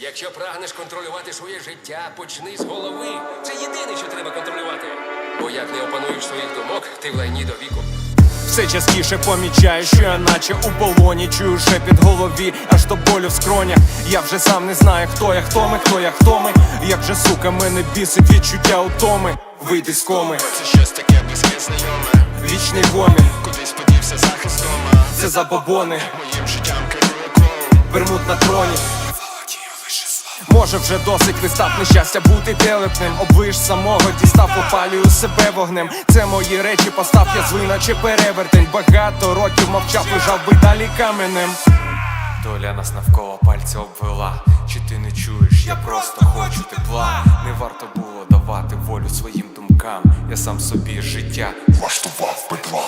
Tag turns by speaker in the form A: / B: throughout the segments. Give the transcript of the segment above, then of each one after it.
A: Якщо прагнеш контролювати своє життя, почни з голови. Це єдине, що треба контролювати. Бо як не опануєш своїх думок, ти в лайні до віку.
B: Все частіше помічаю, що я наче у полоні Чую шепіт в голові, аж до болю в скронях. Я вже сам не знаю, хто я, хто ми, хто я, хто ми. Як же, сука, мене бісить відчуття утоми. Вийди з коми,
C: Це щось таке близьке знайоме.
B: Вічний гомін.
C: Кудись подівся захист дома.
B: Це забобони,
C: Моїм життям керує клоун
B: вермут на троні Може вже досить вистав нещастя бути телепним Обвиш самого, дістав, опалюю себе вогнем Це мої речі, постав я злий, наче перевертень Багато років мовчав, лежав би далі каменем Доля нас навколо пальця обвела. Чи ти не чуєш? Я просто хочу тепла. Не варто було давати волю своїм думкам. Я сам собі життя
C: Влаштував бедла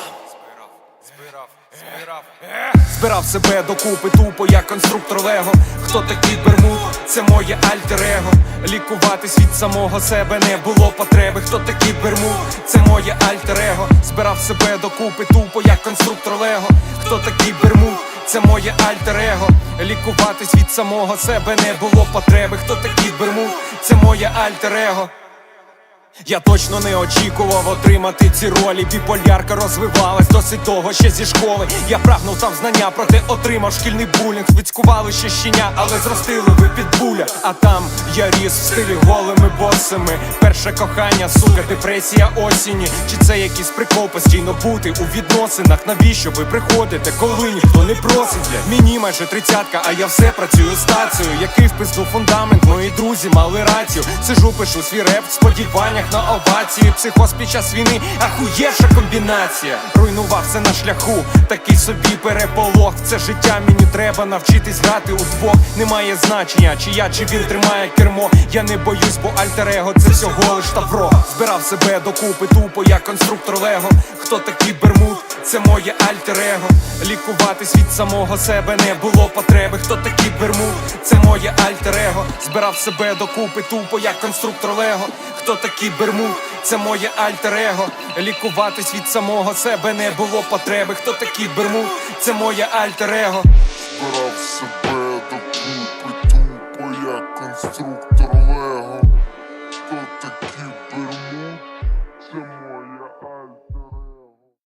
B: Збирав себе докупи тупо, як конструктор Лего. Хто такий Бермуд? Це моє альтер-его Лікуватись від самого себе не було потреби. Хто такий Бермуд? Це моє альтер-его Збирав себе докупи тупо, як конструктор Лего. Хто такий Бермуд? Це моє альтер-его Лікуватись від самого себе не було потреби. Хто такий Бермуд? Це моє альтер-его я точно не очікував отримати ці ролі. Біполярка розвивалась досить довго ще зі школи. Я прагнув там знання, проте отримав шкільний булінг. Відскували ще щеня, але зростили ви під буля. А там я ріс в стилі голими босами. Перше кохання, сука, депресія осінні. Чи це якийсь прикол постійно бути у відносинах? Навіщо ви приходите, коли ніхто не просить? Мені майже тридцятка, а я все працюю стацію. Який вписав фундамент, мої друзі мали рацію. Сижу, пишу свій реп в на овації. Психоз під час війни, ахуєвша комбінація. Руйнував все на шляху, такий собі переполох. Це життя мені треба навчитись грати удвох. Немає значення, чи я, чи він тримає кермо. Я не боюсь, бо альтер-его це всього лиш тавро. Збирав себе докупи тупо, як конструктор Лего. Хто такий Бермуд? Це моє альтер-его Лікуватись від самого себе не було потреби. Хто такий Бермуд? Це моє альтер-его Збирав себе докупи тупо, як конструктор Лего. Хто такий Бермуд? Це моє альтер-его Лікуватись від самого себе не було потреби. Хто такий Бермуд? Це моє альтер-его
C: Збирав себе